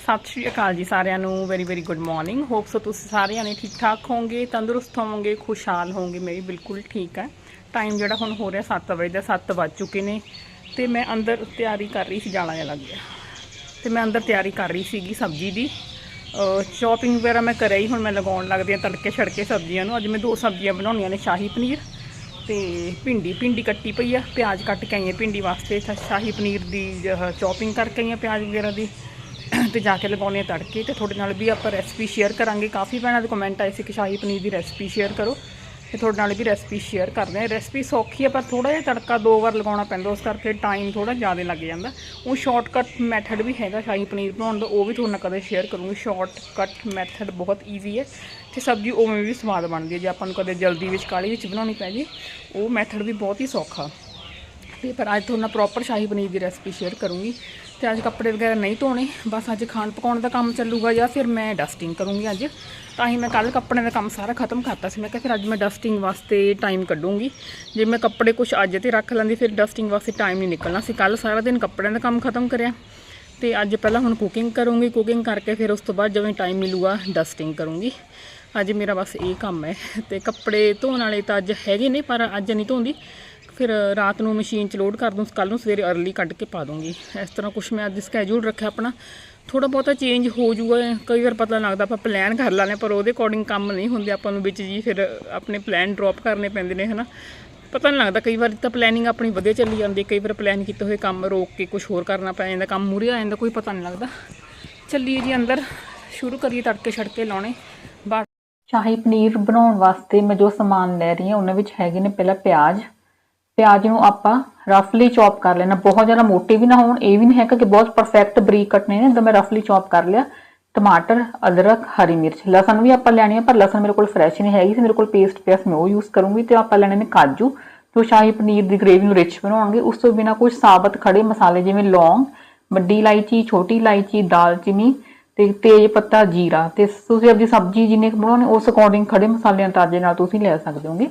ਸਤਿ ਸ਼੍ਰੀ ਅਕਾਲ ਜੀ ਸਾਰਿਆਂ ਨੂੰ very very good morning hope so ਤੁਸੀਂ ਸਾਰਿਆਂ ਨੇ ਠੀਕ ਠਾਕ ਹੋਵੋਗੇ, ਤੰਦਰੁਸਤ ਹੋਵੋਗੇ, ਖੁਸ਼ਹਾਲ ਹੋਵੋਗੇ ਮੇਰੀ ਬਿਲਕੁਲ ਠੀਕ ਹੈ। ਟਾਈਮ ਜਿਹੜਾ ਹੁਣ ਹੋ ਰਿਹਾ 7 ਵਜੇ ਦਾ 7 ਵੱਜ ਚੁੱਕੇ ਨੇ ਤੇ ਮੈਂ ਅੰਦਰ ਤਿਆਰੀ ਕਰ ਰਹੀ ਸੀ, ਜਾਣਾ ਜਿਹਾ ਲੱਗ ਗਿਆ। ਤੇ ਮੈਂ ਅੰਦਰ ਤਿਆਰੀ ਕਰ ਰਹੀ ਸੀਗੀ ਸਬਜ਼ੀ ਦੀ। ਸ਼ਾਪਿੰਗ ਵਗੈਰਾ ਮੈਂ ਕਰਿਆ ਹੀ ਹੁਣ ਮੈਂ ਲਗਾਉਣ ਲੱਗਦੀ ਹਾਂ ਤੜਕੇ ਛੜਕੇ ਸਬਜ਼ੀਆਂ ਨੂੰ। ਅੱਜ ਮੈਂ ਦੋ ਸਬਜ਼ੀਆਂ ਬਣਾਉਣੀਆਂ ਨੇ, ਸ਼ਾਹੀ ਪਨੀਰ ਤੇ ਭਿੰਡੀ। ਭਿੰਡੀ ਕੱਟੀ ਪਈ ਆ, ਪਿਆਜ਼ ਕੱਟ ਕੇ ਆਈ ਹਾਂ ਭਿੰਡੀ ਵਾਸਤੇ। ਸ਼ਾਹੀ ਪਨੀਰ ਦੀ ਚੌਪਿੰਗ ਕਰਕੇ ਆਈ ਹਾਂ ਪਿਆਜ਼ ਵਗੈਰਾ ਦੀ। ਤੇ ਜਾ ਕੇ ਲਗਾਉਣੇ ਆ ਤੜਕੇ ਤੇ ਤੁਹਾਡੇ ਨਾਲ ਵੀ ਆਪਾਂ ਰੈਸਪੀ ਸ਼ੇਅਰ ਕਰਾਂਗੇ। ਕਾਫੀ ਭੈਣਾਂ ਦੇ ਕਮੈਂਟ ਆਏ ਸੀ ਕਿ ਸ਼ਾਹੀ ਪਨੀਰ ਦੀ ਰੈਸਪੀ ਸ਼ੇਅਰ ਕਰੋ ਤੇ ਤੁਹਾਡੇ ਨਾਲ ਵੀ ਰੈਸਪੀ ਸ਼ੇਅਰ ਕਰਦੇ ਆ। ਰੈਸਪੀ ਸੌਖੀ ਹੈ ਪਰ ਥੋੜਾ ਜਿਹਾ ਤੜਕਾ ਦੋ ਵਾਰ ਲਗਾਉਣਾ ਪੈਂਦਾ, ਉਸ ਕਰਕੇ ਟਾਈਮ ਥੋੜਾ ਜ਼ਿਆਦਾ ਲੱਗ ਜਾਂਦਾ। ਉਹ ਸ਼ਾਰਟਕਟ ਮੈਥਡ ਵੀ ਹੈਗਾ ਸ਼ਾਹੀ ਪਨੀਰ ਬਣਾਉਣ ਦਾ, ਉਹ ਵੀ ਤੁਹਾਡੇ ਨਾਲ ਕਦੇ ਸ਼ੇਅਰ ਕਰੂੰਗੀ। ਸ਼ਾਰਟਕਟ ਮੈਥਡ ਬਹੁਤ ਈਜ਼ੀ ਹੈ ਤੇ ਸਬਜ਼ੀ ਉਵੇਂ ਵੀ ਸਵਾਦ ਬਣਦੀ ਹੈ। ਜੇ ਆਪਾਂ ਨੂੰ ਕਦੇ ਜਲਦੀ ਵਿੱਚ ਕਾਲੀ ਵਿੱਚ ਬਣਾਉਣੀ ਪੈ ਜੇ, ਉਹ ਮੈਥਡ ਵੀ ਬਹੁਤ ਹੀ ਸੌਖਾ। ਤੇ ਪਰ ਅੱਜ ਤੁਹਾਨੂੰ ਪ੍ਰੋਪਰ ਸ਼ਾਹੀ ਪਨੀਰ ਦੀ ਰੈਸਪੀ ਸ਼ੇਅਰ ਕਰੂੰਗੀ। ਤੇ ਅੱਜ ਕੱਪੜੇ ਵਗੈਰਾ ਨਹੀਂ ਧੋਣੇ, ਬਸ ਅੱਜ ਖਾਣ ਪਕਾਉਣ ਦਾ ਕੰਮ ਚੱਲੂਗਾ ਜਾਂ ਫਿਰ ਮੈਂ ਡਸਟਿੰਗ ਕਰੂੰਗੀ ਅੱਜ। ਤਾਂ ਹੀ ਮੈਂ ਕੱਲ ਕੱਪੜਿਆਂ ਦਾ ਕੰਮ ਸਾਰਾ ਖਤਮ ਕਰਤਾ ਸੀ। ਮੈਂ ਕਿਹਾ ਫਿਰ ਅੱਜ ਮੈਂ ਡਸਟਿੰਗ ਵਾਸਤੇ ਟਾਈਮ ਕੱਢੂੰਗੀ। ਜੇ ਮੈਂ ਕੱਪੜੇ ਕੁਝ ਅੱਜ ਤੇ ਰੱਖ ਲੈਂਦੀ, ਫਿਰ ਡਸਟਿੰਗ ਵਾਸਤੇ ਟਾਈਮ ਨਹੀਂ ਨਿਕਲਣਾ ਸੀ। ਕੱਲ ਸਾਰਾ ਦਿਨ ਕੱਪੜਿਆਂ ਦਾ ਕੰਮ ਖਤਮ ਕਰਿਆ। ਤੇ ਅੱਜ ਪਹਿਲਾਂ ਹੁਣ ਕੁਕਿੰਗ ਕਰੂੰਗੀ। ਕੁਕਿੰਗ ਕਰਕੇ ਫਿਰ ਉਸ ਤੋਂ ਬਾਅਦ ਜਦੋਂ ਟਾਈਮ ਮਿਲੂਗਾ ਡਸਟਿੰਗ ਕਰੂੰਗੀ। ਅੱਜ ਮੇਰਾ ਬਸ ਇਹ ਕੰਮ ਹੈ। ਤੇ ਕੱਪੜੇ ਧੋਣ ਵਾਲੇ ਤਾਂ ਅੱਜ ਹੈਗੇ ਨੇ, ਪਰ ਅੱਜ ਨਹੀਂ ਧੋਂਦੀ। ਫਿਰ ਰਾਤ ਨੂੰ ਮਸ਼ੀਨ 'ਚ ਲੋਡ ਕਰ ਦੂੰ ਕੱਲ ਨੂੰ ਸਵੇਰੇ अर्ਲੀ ਕੱਢ ਕੇ ਪਾ ਦੂੰਗੀ। ਇਸ ਤਰ੍ਹਾਂ ਕੁਛ ਮੈਂ ਅੱਜ ਸਕੇਜੂਲ ਰੱਖਿਆ ਆਪਣਾ। ਥੋੜਾ ਬਹੁਤਾ ਚੇਂਜ ਹੋ ਜਾਊਗਾ ਕਈ ਵਾਰ ਪਤਾ ਲੱਗਦਾ ਆਪਾਂ ਪਲਾਨ ਕਰ ਲਾਣੇ ਪਰ ਉਹਦੇ ਅਕੋਰਡਿੰਗ ਕੰਮ ਨਹੀਂ ਹੁੰਦੇ ਆਪਾਂ ਨੂੰ ਵਿੱਚ ਜੀ, ਫਿਰ ਆਪਣੇ ਪਲਾਨ ਡ੍ਰੌਪ ਕਰਨੇ ਪੈਂਦੇ ਨੇ, ਹਨਾ। ਪਤਾ ਨਹੀਂ ਲੱਗਦਾ, ਕਈ ਵਾਰ ਤਾਂ ਪਲੈਨਿੰਗ ਆਪਣੀ ਵਧੀਆ ਚੱਲੀ ਜਾਂਦੀ ਕਈ ਵਾਰ ਪਲਾਨ ਕੀਤੇ ਹੋਏ ਕੰਮ ਰੋਕ ਕੇ ਕੁਝ ਹੋਰ ਕਰਨਾ ਪੈ ਜਾਂਦਾ, ਕੰਮ ਮੂਰੇ ਆ ਜਾਂਦਾ, ਕੋਈ ਪਤਾ ਨਹੀਂ ਲੱਗਦਾ। ਚੱਲੀਏ ਜੀ ਅੰਦਰ, ਸ਼ੁਰੂ ਕਰੀਏ ਤੜਕੇ ਛੜਕੇ ਲਾਉਣੇ। ਬਾਅਦ ਸ਼ਾਹੀ ਪਨੀਰ ਬਣਾਉਣ ਵਾਸਤੇ ਮੈਂ ਜੋ ਸਮਾਨ ਲੈ ਰਹੀ ਹਾਂ, ਉਹਨਾਂ ਵਿੱਚ ਹੈਗੇ ਨੇ ਪਹਿਲਾਂ ਪਿਆਜ਼ ਪਿਆਜ਼ ਨੂੰ ਆਪਾਂ ਰਫਲੀ ਚੌਪ ਕਰ ਲੈਣਾ। ਬਹੁਤ ਜ਼ਿਆਦਾ ਮੋਟੇ ਵੀ ਨਾ ਹੋਣ, ਇਹ ਵੀ ਨਹੀਂ ਹੈਗਾ ਕਿ ਬਹੁਤ ਪਰਫੈਕਟ ਬਰੀਕ ਕੱਟਨੇ ਨੇ ਤਾਂ ਮੈਂ ਰਫਲੀ ਚੌਪ ਕਰ ਲਿਆ, ਟਮਾਟਰ, ਅਦਰਕ, ਹਰੀ ਮਿਰਚ, ਲਸਣ ਵੀ ਆਪਾਂ ਲੈਣੀ ਹੈ ਪਰ ਲਸਣ ਮੇਰੇ ਕੋਲ ਫਰੈਸ਼ ਨਹੀਂ ਹੈਗੀ ਸੀ, ਮੇਰੇ ਕੋਲ ਪੇਸਟ ਪਿਆ ਸੀ, ਮੈਂ ਉਹ ਯੂਜ਼ ਕਰੂੰਗੀ ਤੇ ਆਪਾਂ ਲੈਣੇ ਨੇ ਕਾਜੂ, ਜੋ ਸ਼ਾਹੀ ਪਨੀਰ ਦੀ ਗ੍ਰੇਵੀ ਨੂੰ ਰਿਚ ਬਣਾਉਣਗੇ। ਉਸ ਤੋਂ ਬਿਨਾ ਕੁਝ ਸਾਬਤ ਖੜੇ ਮਸਾਲੇ ਜਿਵੇਂ ਲੌਂਗ, ਵੱਡੀ ਇਲਾਇਚੀ, ਛੋਟੀ ਇਲਾਇਚੀ, ਦਾਲਚੀਨੀ ਤੇ ਤੇਜ ਪੱਤਾ, ਜੀਰਾ। ਤੇ ਤੁਸੀਂ ਆਪਣੀ ਸਬਜ਼ੀ ਜਿੰਨੇ ਕੁ ਬਣਾਉਣੇ, ਉਸ ਅਕੋਰਡਿੰਗ ਖੜੇ ਮਸਾਲੇ ਤਾਜੇ ਨਾਲ ਤੁਸੀਂ ਲੈ ਸਕਦੇ ਹੋਗੇ।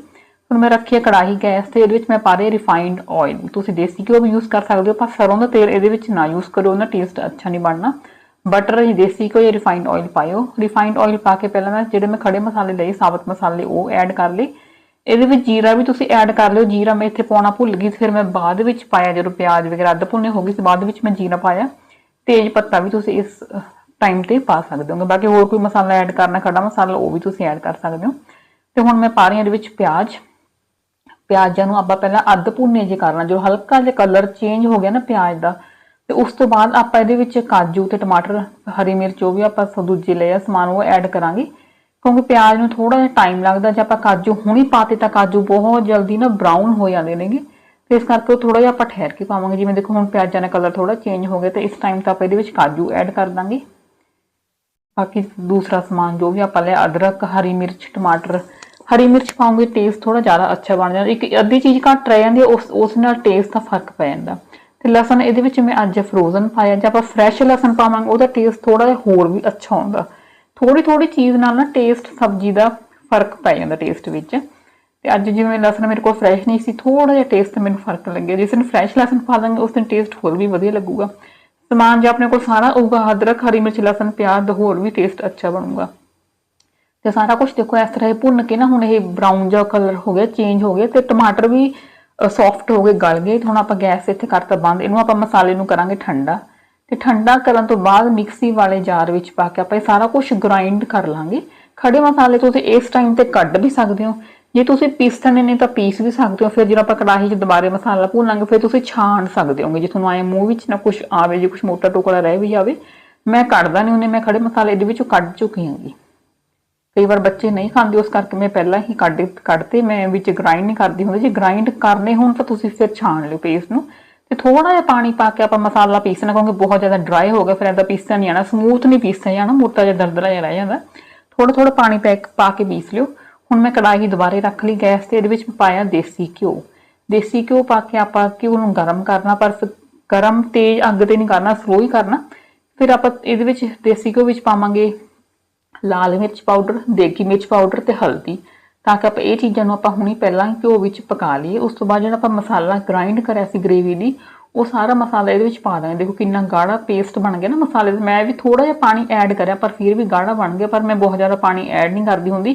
ਹੁਣ ਮੈਂ ਰੱਖੀ ਹੈ ਕੜਾਹੀ ਗੈਸ ਤੇ ਇਹਦੇ ਵਿੱਚ ਮੈਂ ਪਾ ਰਹੀ ਰਿਫਾਈਨਡ ਆਇਲ ਤੁਸੀਂ ਦੇਸੀ ਘਿਓ ਵੀ ਯੂਜ਼ ਕਰ ਸਕਦੇ ਹੋ, ਪਰ ਸਰੋਂ ਦਾ ਤੇਲ ਇਹਦੇ ਵਿੱਚ ਨਾ ਯੂਜ਼ ਕਰੋ ਉਹਦਾ ਟੇਸਟ ਅੱਛਾ ਨਹੀਂ ਬਣਨਾ। ਬਟਰ ਜਾਂ ਦੇਸੀ ਘਿਓ ਜਾਂ ਰਿਫਾਈਨਡ ਆਇਲ ਪਾਇਓ। ਰਿਫਾਈਨਡ ਆਇਲ ਪਾ ਕੇ ਪਹਿਲਾਂ ਮੈਂ ਜਿਹੜੇ ਮੈਂ ਖੜੇ ਮਸਾਲੇ ਲਏ, ਸਾਬਤ ਮਸਾਲੇ ਉਹ ਐਡ ਕਰ ਲਏ। ਇਹਦੇ ਵਿੱਚ ਜੀਰਾ ਵੀ ਤੁਸੀਂ ਐਡ ਕਰ ਲਿਓ। ਜੀਰਾ ਮੈਂ ਇੱਥੇ ਪਾਉਣਾ ਭੁੱਲ ਗਈ, ਫਿਰ ਮੈਂ ਬਾਅਦ ਵਿੱਚ ਪਾਇਆ, ਜਦੋਂ ਪਿਆਜ਼ ਵਗੈਰਾ ਅੱਧ ਭੁੰਨੇ ਹੋ ਗਈ ਸੀ, ਬਾਅਦ ਵਿੱਚ ਮੈਂ ਜੀਰਾ ਪਾਇਆ। ਤੇਜ ਪੱਤਾ ਵੀ ਤੁਸੀਂ ਇਸ ਟਾਈਮ ਤੇ ਪਾ ਸਕਦੇ ਹੋਗੇ। ਬਾਕੀ ਹੋਰ ਕੋਈ ਮਸਾਲਾ ਐਡ ਕਰਨਾ ਖੜਾ ਮਸਾਲਾ, ਉਹ ਵੀ ਤੁਸੀਂ ਐਡ ਕਰ ਸਕਦੇ ਹੋ। ਤੇ ਹੁਣ ਮੈਂ ਪਾ ਰਹੀ ਹਾਂ ਇਹਦੇ ਵਿੱਚ ਪਿਆਜ਼। ਪਿਆਜ਼ਾਂ ਨੂੰ ਆਪਾਂ ਪਹਿਲਾਂ ਅੱਧ ਭੁੰਨੇ ਜੇ ਕਰਨਾ ਜੋ ਹਲਕਾ ਜਿਹਾ ਕਲਰ ਚੇਂਜ ਹੋ ਗਿਆ ਨਾ ਪਿਆਜ਼ ਦਾ, ਤੇ ਉਸ ਤੋਂ ਬਾਅਦ ਆਪਾਂ ਇਹਦੇ ਵਿੱਚ ਕਾਜੂ ਤੇ ਟਮਾਟਰ, ਹਰੀ ਮਿਰਚ, ਉਹ ਵੀ ਆਪਾਂ ਦੂਜੇ ਲਏ ਆ ਸਮਾਨ ਉਹ ਐਡ ਕਰਾਂਗੇ। ਕਿਉਂਕਿ ਪਿਆਜ਼ ਨੂੰ ਥੋੜਾ ਜਿਹਾ ਟਾਈਮ ਲੱਗਦਾ, ਜੇ ਆਪਾਂ ਕਾਜੂ ਹੁਣੀ ਪਾਤੇ ਤਾਂ ਕਾਜੂ ਬਹੁਤ ਜਲਦੀ ਨਾ ਬਰਾਊਨ ਹੋ ਜਾਂਦੇ ਨੇਗੇ, ਤੇ ਇਸ ਕਰਕੇ ਉਹ ਥੋੜਾ ਜਿਹਾ ਆਪਾਂ ਠਹਿਰ ਕੇ ਪਾਵਾਂਗੇ। ਜਿਵੇਂ ਦੇਖੋ ਹੁਣ ਪਿਆਜ਼ਾਂ ਦਾ ਕਲਰ ਥੋੜਾ ਚੇਂਜ ਹੋ ਗਿਆ, ਤੇ ਇਸ ਟਾਈਮ ਤਾਂ ਆਪਾਂ ਇਹਦੇ ਵਿੱਚ ਕਾਜੂ ਐਡ ਕਰ ਦਾਂਗੇ। ਬਾਕੀ ਦੂਸਰਾ ਸਮਾਨ ਜੋ ਵੀ ਆਪਾਂ ਲਿਆ, ਅਦਰਕ, ਹਰੀ ਮਿਰਚ, ਟਮਾਟਰ ਹਰੀ ਮਿਰਚ ਪਾਉਂਗੇ ਟੇਸਟ ਥੋੜਾ ਜ਼ਿਆਦਾ ਅੱਛਾ ਬਣ ਜਾਂਦਾ। ਇੱਕ ਅੱਧੀ ਚੀਜ਼ ਘੱਟ ਰਹਿ ਜਾਂਦੀ ਹੈ, ਉਸ ਉਸ ਨਾਲ ਟੇਸਟ ਦਾ ਫ਼ਰਕ ਪੈ ਜਾਂਦਾ। ਤੇ ਲਸਣ ਇਹਦੇ ਵਿੱਚ ਮੈਂ ਅੱਜ ਫਰੋਜ਼ਨ ਪਾਇਆ। ਜੇ ਆਪਾਂ ਫਰੈਸ਼ ਲਸਣ ਪਾਵਾਂਗੇ, ਉਹਦਾ ਟੇਸਟ ਥੋੜਾ ਜਿਹਾ ਹੋਰ ਵੀ ਅੱਛਾ ਹੁੰਦਾ। ਥੋੜੀ ਥੋੜੀ ਚੀਜ਼ ਨਾਲ ਨਾ ਟੇਸਟ ਸਬਜ਼ੀ ਦਾ ਫ਼ਰਕ ਪੈ ਜਾਂਦਾ ਟੇਸਟ ਵਿੱਚ। ਤੇ ਅੱਜ ਜਿਵੇਂ ਲਸਣ ਮੇਰੇ ਕੋਲ ਫਰੈਸ਼ ਨਹੀਂ ਸੀ ਥੋੜਾ ਜਿਹਾ ਟੇਸਟ ਮੈਨੂੰ ਫ਼ਰਕ ਲੱਗਿਆ। ਜਿਸ ਦਿਨ ਫਰੈਸ਼ ਲਸਣ ਪਾ ਦਾਂਗੇ, ਉਸ ਦਿਨ ਟੇਸਟ ਹੋਰ ਵੀ ਵਧੀਆ ਲੱਗੂਗਾ। ਸਮਾਨ ਜੇ ਆਪਣੇ ਕੋਲ ਸਾਰਾ ਹੋਊਗਾ, ਅਦਰਕ, ਹਰੀ ਮਿਰਚ, ਲਸਣ, ਪਿਆਜ਼ ਦਾ ਹੋਰ ਵੀ ਟੇਸਟ ਅੱਛਾ ਬਣੂਗਾ। ਤੇ ਸਾਰਾ ਕੁਝ ਦੇਖੋ, ਇਸ ਤਰ੍ਹਾਂ ਇਹ ਭੁੰਨ ਕੇ ਨਾ, ਹੁਣ ਇਹ ਬਰਾਊਨ ਜਿਹਾ ਕਲਰ ਹੋ ਗਿਆ ਚੇਂਜ ਹੋ ਗਿਆ ਤੇ ਟਮਾਟਰ ਵੀ ਸੌਫਟ ਹੋ ਗਏ, ਗਲ ਗਏ, ਤੇ ਹੁਣ ਆਪਾਂ ਗੈਸ ਇੱਥੇ ਕਰਤਾ ਬੰਦ, ਇਹਨੂੰ ਆਪਾਂ ਮਸਾਲੇ ਨੂੰ ਕਰਾਂਗੇ ਠੰਡਾ। ਤੇ ਠੰਡਾ ਕਰਨ ਤੋਂ ਬਾਅਦ ਮਿਕਸੀ ਵਾਲੇ ਜਾਰ ਵਿੱਚ ਪਾ ਕੇ ਆਪਾਂ ਇਹ ਸਾਰਾ ਕੁਝ ਗ੍ਰਾਈਂਡ ਕਰ ਲਾਂਗੇ। ਖੜੇ ਮਸਾਲੇ ਤੁਸੀਂ ਇਸ ਟਾਈਮ ਤੇ ਕੱਢ ਵੀ ਸਕਦੇ ਹੋ। ਜੇ ਤੁਸੀਂ ਪੀਸਣੇ ਨੇ ਤਾਂ ਪੀਸ ਵੀ ਸਕਦੇ ਹੋ, ਫਿਰ ਜਦੋਂ ਆਪਾਂ ਕੜਾਹੀ 'ਚ ਦੁਬਾਰੇ ਮਸਾਲਾ ਭੁੰਨਾਂਗੇ, ਫਿਰ ਤੁਸੀਂ ਛਾਣ ਸਕਦੇ ਹੋਗੇ। ਜੇ ਤੁਹਾਨੂੰ ਆਏ ਮੂੰਹ ਵਿੱਚ ਨਾ ਕੁਝ ਆਵੇ, ਜੇ ਕੁਝ ਮੋਟਾ ਟੁਕੜਾ ਰਹਿ ਵੀ ਜਾਵੇ, ਮੈਂ ਕੱਢਦਾ ਨਹੀਂ ਉਹਨੇ ਮੈਂ ਖੜੇ ਮਸਾਲੇ ਇਹਦੇ ਵਿੱਚੋਂ ਕੱਢ ਚੁੱਕੀ ਹਾਂਗੀ। ਕਈ ਵਾਰ ਬੱਚੇ ਨਹੀਂ ਖਾਂਦੇ, ਉਸ ਕਰਕੇ ਮੈਂ ਪਹਿਲਾਂ ਹੀ ਕੱਢ ਕੱਢਤੇ, ਮੈਂ ਵਿੱਚ ਗ੍ਰਾਈਂਡ ਨਹੀਂ ਕਰਦੀ ਹੁੰਦੀ ਜੇ ਗ੍ਰਾਈਂਡ ਕਰਨੇ ਹੋਣ ਤਾਂ ਤੁਸੀਂ ਫਿਰ ਛਾਣ ਲਿਓ ਪੇਸਟ ਨੂੰ। ਤੇ ਥੋੜਾ ਜਿਹਾ ਪਾਣੀ ਪਾ ਕੇ ਆਪਾਂ ਮਸਾਲਾ ਪੀਸਣਾ ਕਿਉਂਕਿ ਬਹੁਤ ਜ਼ਿਆਦਾ ਡਰਾਈ ਹੋ ਗਿਆ, ਫਿਰ ਇਹਦਾ ਪੀਸਿਆ ਨਹੀਂ ਆਣਾ ਸਮੂਥ ਨਹੀਂ ਪੀਸਿਆ ਜਾਣਾ, ਮੋਟਾ ਜਿਹਾ ਦਰਦਰਾ ਜਿਹਾ ਰਹਿ ਜਾਂਦਾ। ਥੋੜਾ ਥੋੜਾ ਪਾਣੀ ਪਾ ਪਾ ਕੇ ਪੀਸ ਲਿਓ। ਹੁਣ ਮੈਂ ਕੜਾਹੀ ਦੁਬਾਰੇ ਰੱਖ ਲਈ ਗੈਸ ਤੇ, ਇਹਦੇ ਵਿੱਚ ਪਾਇਆ ਦੇਸੀ ਘਿਓ। ਦੇਸੀ ਘਿਓ ਪਾ ਕੇ ਆਪਾਂ ਘਿਓ ਨੂੰ ਗਰਮ ਕਰਨਾ, ਪਰ ਗਰਮ ਤੇਜ਼ ਅੱਗ ਤੇ ਨਹੀਂ ਕਰਨਾ ਸਲੋ ਹੀ ਕਰਨਾ। ਫਿਰ ਆਪਾਂ ਇਹਦੇ ਵਿੱਚ ਦੇਸੀ ਘਿਓ ਵਿੱਚ ਪਾਵਾਂਗੇ ਲਾਲ ਮਿਰਚ ਪਾਊਡਰ, ਦੇਗੀ ਮਿਰਚ ਪਾਊਡਰ ਤੇ ਹਲਦੀ। ਤਾਂ ਕਿ ਆਪਾਂ ਇਹ ਚੀਜ਼ਾਂ ਨੂੰ ਆਪਾਂ ਹੁਣੀ ਪਹਿਲਾਂ ਹੀ ਘਿਓ ਵਿੱਚ ਪਕਾ ਲਈਏ। ਉਸ ਤੋਂ ਬਾਅਦ ਜਿਹੜਾ ਆਪਾਂ ਮਸਾਲਾ ਗ੍ਰਾਈਂਡ ਕਰਿਆ ਸੀ ਗ੍ਰੇਵੀ ਦੀ, ਉਹ ਸਾਰਾ ਮਸਾਲਾ ਇਹਦੇ ਵਿੱਚ ਪਾ ਦਾਂਗੇ। ਦੇਖੋ ਕਿੰਨਾ ਗਾੜਾ ਪੇਸਟ ਬਣ ਗਿਆ ਨਾ ਮਸਾਲੇ ਦਾ। ਮੈਂ ਵੀ ਥੋੜਾ ਜਿਹਾ ਪਾਣੀ ਐਡ ਕਰਿਆ, ਪਰ ਫਿਰ ਵੀ ਗਾੜਾ ਬਣ ਗਿਆ, ਪਰ ਮੈਂ ਬਹੁਤ ਜ਼ਿਆਦਾ ਪਾਣੀ ਐਡ ਨਹੀਂ ਕਰਦੀ ਹੁੰਦੀ।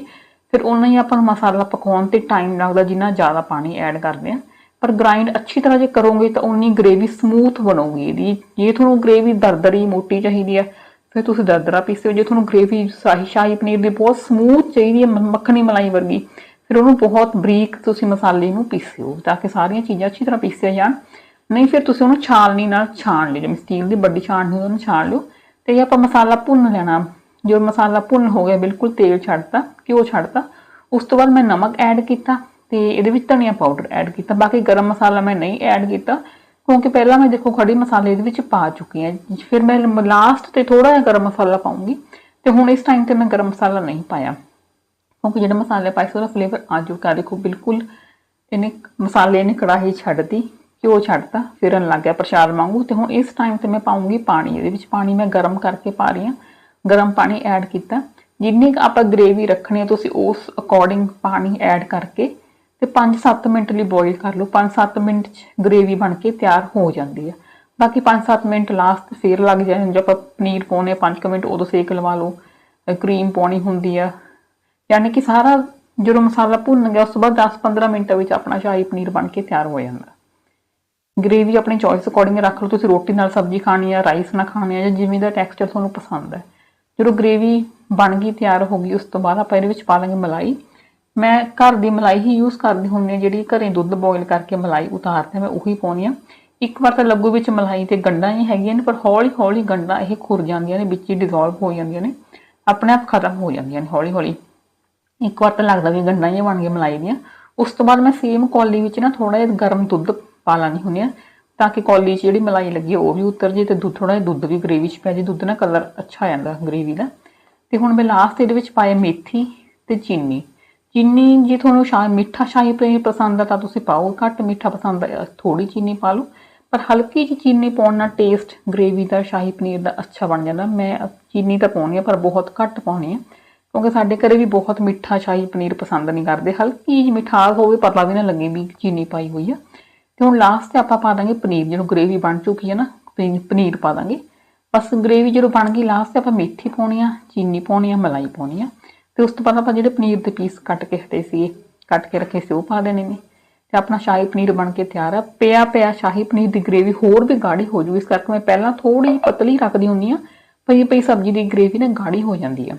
ਫਿਰ ਉਨਾ ਹੀ ਆਪਾਂ ਨੂੰ ਮਸਾਲਾ ਪਕਾਉਣ ਤੇ ਟਾਈਮ ਲੱਗਦਾ, ਜਿੰਨਾ ਜ਼ਿਆਦਾ ਪਾਣੀ ਐਡ ਕਰਦੇ ਆ ਪਰ ਗ੍ਰਾਈਂਡ ਅੱਛੀ ਤਰ੍ਹਾਂ ਜੇ ਕਰੋਗੇ ਤਾਂ ਉਨੀ ਗ੍ਰੇਵੀ ਸਮੂਥ ਬਣੂਗੀ ਇਹਦੀ। ਜੇ ਤੁਹਾਨੂੰ ਗ੍ਰੇਵੀ ਦਰਦਰੀ ਮੋਟੀ ਚਾਹੀਦੀ ਹੈ ਫਿਰ ਤੁਸੀਂ ਦਰਦਰਾ ਪੀਸਿਓ ਜੇ ਤੁਹਾਨੂੰ ਗ੍ਰੇਵੀ ਸ਼ਾਹੀ ਸ਼ਾਹੀ ਪਨੀਰ ਦੀ ਬਹੁਤ ਸਮੂਥ ਚਾਹੀਦੀ ਹੈ ਮੱਖਣੀ ਮਲਾਈ ਵਰਗੀ, ਫਿਰ ਉਹਨੂੰ ਬਹੁਤ ਬਰੀਕ ਤੁਸੀਂ ਮਸਾਲੇ ਨੂੰ ਪੀਸਿਓ, ਤਾਂ ਕਿ ਸਾਰੀਆਂ ਚੀਜ਼ਾਂ ਅੱਛੀ ਤਰ੍ਹਾਂ ਪੀਸੀਆਂ ਜਾਣ। ਨਹੀਂ ਫਿਰ ਤੁਸੀਂ ਉਹਨੂੰ ਛਾਲਣੀ ਨਾਲ ਛਾਣ ਲਿਓ, ਜਿਵੇਂ ਸਟੀਲ ਦੀ ਵੱਡੀ ਛਾਣਨੀ ਉਹਨੂੰ ਛਾਣ ਲਿਓ। ਤੇ ਇਹ ਆਪਾਂ ਮਸਾਲਾ ਭੁੰਨ ਲੈਣਾ। ਜੋ ਮਸਾਲਾ ਭੁੰਨ ਹੋ ਗਿਆ, ਬਿਲਕੁਲ ਤੇਲ ਛੱਡਤਾ, ਘਿਓ ਛੱਡਤਾ, ਉਸ ਤੋਂ ਬਾਅਦ ਮੈਂ ਨਮਕ ਐਡ ਕੀਤਾ ਤੇ ਇਹਦੇ ਵਿੱਚ ਧਨੀਆ ਪਾਊਡਰ ਐਡ ਕੀਤਾ। ਬਾਕੀ ਗਰਮ ਮਸਾਲਾ ਮੈਂ ਨਹੀਂ ਐਡ ਕੀਤਾ। ਕਿਉਂਕਿ ਪਹਿਲਾਂ ਮੈਂ ਦੇਖੋ ਖੜੀ ਮਸਾਲੇ ਇਹਦੇ ਵਿੱਚ ਪਾ ਚੁੱਕੀ ਹਾਂ। ਫਿਰ ਮੈਂ ਲਾਸਟ ਤੇ ਥੋੜਾ ਜਿਹਾ ਗਰਮ ਮਸਾਲਾ ਪਾਉਂਗੀ ਤੇ ਹੁਣ ਇਸ ਟਾਈਮ ਤੇ ਮੈਂ ਗਰਮ ਮਸਾਲਾ ਨਹੀਂ ਪਾਇਆ। ਕਿਉਂਕਿ ਜਿਹੜੇ ਮਸਾਲੇ ਪਾਏ ਸੀ ਉਹਦਾ ਫਲੇਵਰ ਆ ਚੁੱਕਾ। ਦੇਖੋ ਬਿਲਕੁਲ ਇਹਨੇ ਮਸਾਲੇ ਨੇ ਕੜਾਹੀ ਛੱਡਤੀ ਘਿਓ ਛੱਡਤਾ ਫਿਰਨ ਲੱਗ ਗਿਆ ਪ੍ਰਸ਼ਾਦ ਵਾਂਗੂ। ਤੇ ਹੁਣ ਇਸ ਟਾਈਮ ਤੇ ਮੈਂ ਪਾਉਂਗੀ ਪਾਣੀ, ਇਹਦੇ ਵਿੱਚ ਪਾਣੀ ਮੈਂ ਗਰਮ ਕਰਕੇ ਪਾ ਰਹੀ ਹਾਂ। ਗਰਮ ਪਾਣੀ ਐਡ ਕੀਤਾ। ਜਿੰਨੀ ਕੁ ਆਪਾਂ ਗ੍ਰੇਵੀ ਰੱਖਣੀ ਹੈ ਤੁਸੀਂ ਉਸ ਅਕੋਰਡਿੰਗ ਪਾਣੀ ਐਡ ਕਰਕੇ ਤੇ 5-7 ਮਿੰਟ ਲਈ ਬੋਇਲ ਕਰ ਲਓ। 5-7 ਮਿੰਟ ਚ ਗ੍ਰੇਵੀ ਬਣ ਕੇ ਤਿਆਰ ਹੋ ਜਾਂਦੀ ਹੈ ਬਾਕੀ 5-7 ਮਿੰਟ ਲਾਸਟ ਫੇਰ ਲੱਗ ਜਾਣ ਜੇ ਆਪਾਂ ਪਨੀਰ ਪਾਉਣੇ 5 ਮਿੰਟ ਉਦੋਂ ਸੇਕ ਲਵਾ ਲਓ। ਕਰੀਮ ਪਾਉਣੀ ਹੁੰਦੀ ਆ। ਯਾਨੀ ਕਿ ਸਾਰਾ ਜਦੋਂ ਮਸਾਲਾ ਭੁੰਨ ਗਿਆ, ਉਸ ਤੋਂ ਬਾਅਦ 10-15 ਮਿੰਟਾਂ ਵਿੱਚ ਆਪਣਾ ਸ਼ਾਹੀ ਪਨੀਰ ਬਣ ਕੇ ਤਿਆਰ ਹੋ ਜਾਂਦਾ। ਗ੍ਰੇਵੀ ਆਪਣੀ ਚੋਇਸ ਅਕੋਰਡਿੰਗ ਰੱਖ ਲਓ। ਤੁਸੀਂ ਰੋਟੀ ਨਾਲ ਸਬਜ਼ੀ ਖਾਣੀ ਆ ਰਾਈਸ ਨਾਲ ਖਾਣੀ ਆ, ਜਾਂ ਜਿਵੇਂ ਦਾ ਟੈਕਸਚਰ ਤੁਹਾਨੂੰ ਪਸੰਦ ਹੈ ਜਦੋਂ ਗ੍ਰੇਵੀ ਬਣ ਗਈ, ਤਿਆਰ ਹੋ ਗਈ, ਉਸ ਤੋਂ ਬਾਅਦ ਆਪਾਂ ਇਹਦੇ ਵਿੱਚ ਪਾ ਲਾਂਗੇ ਮਲਾਈ। ਮੈਂ ਘਰ ਦੀ ਮਲਾਈ ਹੀ ਯੂਜ਼ ਕਰਦੀ ਹੁੰਦੀ ਹਾਂ, ਜਿਹੜੀ ਘਰੇ ਦੁੱਧ ਬੋਇਲ ਕਰਕੇ ਮਲਾਈ ਉਤਾਰਦੇ ਮੈਂ ਉਹੀ ਪਾਉਣੀ ਆ ਇੱਕ ਵਾਰ ਤਾਂ ਲੱਗੂ ਵਿੱਚ ਮਲਾਈ ਤੇ ਗੰਢਾਂ ਹੀ ਹੈਗੀਆਂ ਨੇ, ਪਰ ਹੌਲੀ ਹੌਲੀ ਗੰਢਾਂ ਇਹ ਖੁਰ ਜਾਂਦੀਆਂ ਨੇ, ਵਿੱਚ ਹੀ ਡਿਸੋਲਵ ਹੋ ਜਾਂਦੀਆਂ ਨੇ, ਆਪਣੇ ਆਪ ਖਤਮ ਹੋ ਜਾਂਦੀਆਂ ਨੇ ਹੌਲੀ ਹੌਲੀ ਇੱਕ ਵਾਰ ਤਾਂ ਲੱਗਦਾ ਵੀ ਗੰਢਾਂ ਹੀ ਬਣ ਗਈਆਂ ਮਲਾਈ ਦੀਆਂ। ਉਸ ਤੋਂ ਬਾਅਦ ਮੈਂ ਸੇਮ ਕੌਲੀ ਵਿੱਚ ਨਾ ਥੋੜਾ ਜਿਹਾ ਗਰਮ ਦੁੱਧ ਪਾ ਲਾਂਗੀ ਹੁੰਦੀ ਆ ਤਾਂ ਕਿ ਕੌਲੀ 'ਚ ਜਿਹੜੀ ਮਲਾਈ ਲੱਗੀ ਉਹ ਵੀ ਉਤਰ ਜੇ ਤੇ ਦੁੱਧ ਥੋੜਾ ਜਿਹਾ ਦੁੱਧ ਵੀ ਗ੍ਰੇਵੀ 'ਚ ਪੈ ਜੇ ਦੁੱਧ ਨਾਲ ਕਲਰ ਅੱਛਾ ਆ ਜਾਂਦਾ ਗ੍ਰੇਵੀ ਦਾ। ਤੇ ਹੁਣ ਮੈਂ ਲਾਸਟ ਇਹਦੇ ਵਿੱਚ ਪਾਏ ਮੇਥੀ ਤੇ ਚੀਨੀ। ਚੀਨੀ, ਜੇ ਤੁਹਾਨੂੰ ਸ਼ਾਇਦ ਮਿੱਠਾ ਸ਼ਾਹੀ ਪਨੀਰ ਪਸੰਦ ਆ ਤਾਂ ਤੁਸੀਂ ਪਾਓ। ਘੱਟ ਮਿੱਠਾ ਪਸੰਦ ਆ ਥੋੜੀ ਚੀਨੀ ਪਾ ਲਓ। ਪਰ ਹਲਕੀ ਜਿਹੀ ਚੀਨੀ ਪਾਉਣ ਨਾਲ ਟੇਸਟ ਗ੍ਰੇਵੀ ਦਾ, ਸ਼ਾਹੀ ਪਨੀਰ ਦਾ ਅੱਛਾ ਬਣ ਜਾਂਦਾ। ਮੈਂ ਚੀਨੀ ਤਾਂ ਪਾਉਣੀ ਆ, ਪਰ ਬਹੁਤ ਘੱਟ ਪਾਉਣੀ ਆ। ਕਿਉਂਕਿ ਸਾਡੇ ਘਰੇ ਵੀ ਬਹੁਤ ਮਿੱਠਾ ਸ਼ਾਹੀ ਪਨੀਰ ਪਸੰਦ ਨਹੀਂ ਕਰਦੇ। ਹਲਕੀ ਜਿਹੀ ਮਿਠਾਸ ਹੋਵੇ ਪਤਾ ਵੀ ਨਾ ਲੱਗੇ ਵੀ ਚੀਨੀ ਪਾਈ ਹੋਈ ਆ। ਤੇ ਹੁਣ ਲਾਸਟ ਤੇ ਆਪਾਂ ਪਾ ਦਾਂਗੇ ਪਨੀਰ ਜਦੋਂ ਗ੍ਰੇਵੀ ਬਣ ਚੁੱਕੀ ਹੈ ਨਾ ਪਨੀ- ਪਨੀਰ ਪਾ ਦਾਂਗੇ। ਬਸ ਗ੍ਰੇਵੀ ਜਦੋਂ ਬਣ ਗਈ ਲਾਸਟ ਤੇ ਆਪਾਂ ਮੇਥੀ ਪਾਉਣੀ ਆ, ਚੀਨੀ ਪਾਉਣੀ ਆ, ਮਲਾਈ ਪਾਉਣੀ ਆ। ਤੇ ਉਸ ਤੋਂ ਬਾਅਦ ਆਪਾਂ ਜਿਹੜੇ ਪਨੀਰ ਦੇ ਪੀਸ ਕੱਟ ਕੇ ਹਟੇ ਸੀ ਕੱਟ ਕੇ ਰੱਖੇ ਸੀ, ਉਹ ਪਾ ਦੇਣੇ ਨੇ। ਤੇ ਆਪਣਾ ਸ਼ਾਹੀ ਪਨੀਰ ਬਣ ਕੇ ਤਿਆਰ ਆ। ਪਿਆ ਪਿਆ ਸ਼ਾਹੀ ਪਨੀਰ ਦੀ ਗ੍ਰੇਵੀ ਹੋਰ ਵੀ ਗਾੜੀ ਹੋ ਜੂ ਇਸ ਕਰਕੇ ਮੈਂ ਪਹਿਲਾਂ ਥੋੜੀ ਪਤਲੀ ਰੱਖਦੀ ਹੁੰਦੀ ਆ ਪਈ ਪਈ ਸਬਜ਼ੀ ਦੀ ਗ੍ਰੇਵੀ ਨਾ ਗਾੜੀ ਹੋ ਜਾਂਦੀ ਆ।